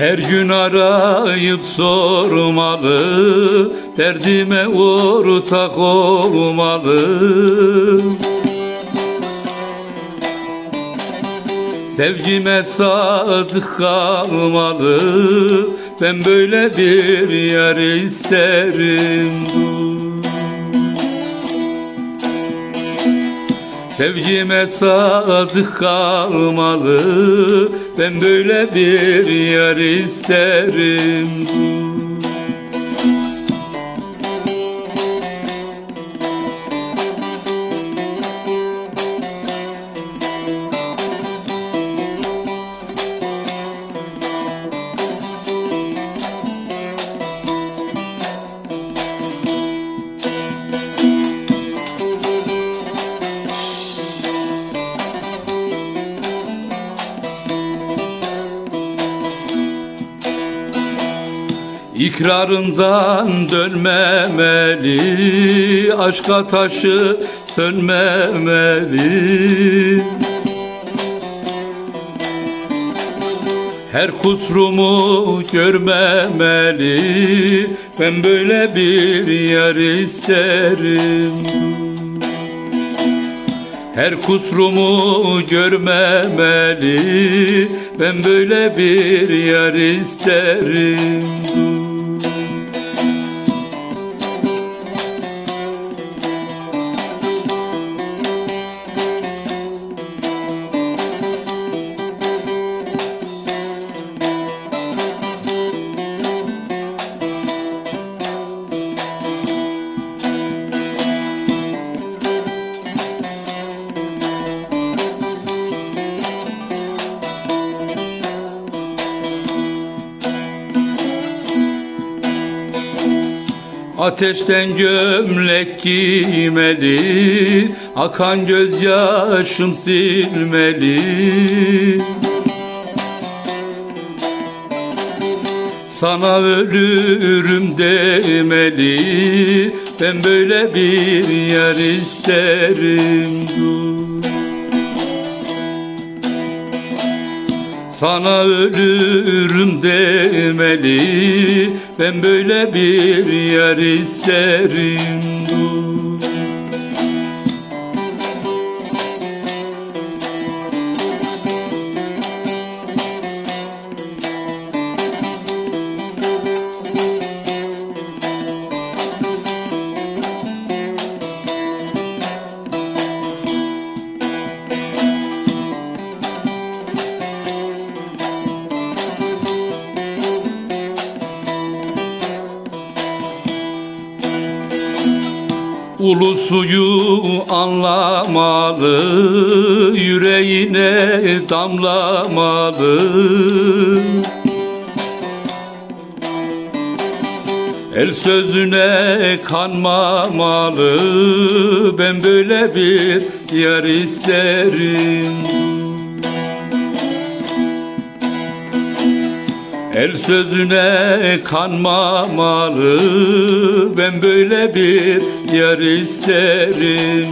Her gün arayıp sormalı Derdime ortak olmalı. Sevgime sadık kalmalı Ben böyle bir yer isterim Sevgime sadık kalmalı Ben böyle bir yer isterim İkrarından dönmemeli Aşka taşı sönmemeli. Her kusurumu görmemeli Ben böyle bir yer isterim. Her kusurumu görmemeli Ben böyle bir yer isterim Ateşten gömlek giymeli Akan gözyaşım silmeli. Sana ölürüm demeli Ben böyle bir yer isterim. dur Sana ölürüm demeli. Ben böyle bir yer isterim Ulusuyu anlamalı, yüreğine damlamalı. El sözüne kanmamalı, ben böyle bir yer isterim. El sözüne kanmamalı Ben böyle bir yer isterim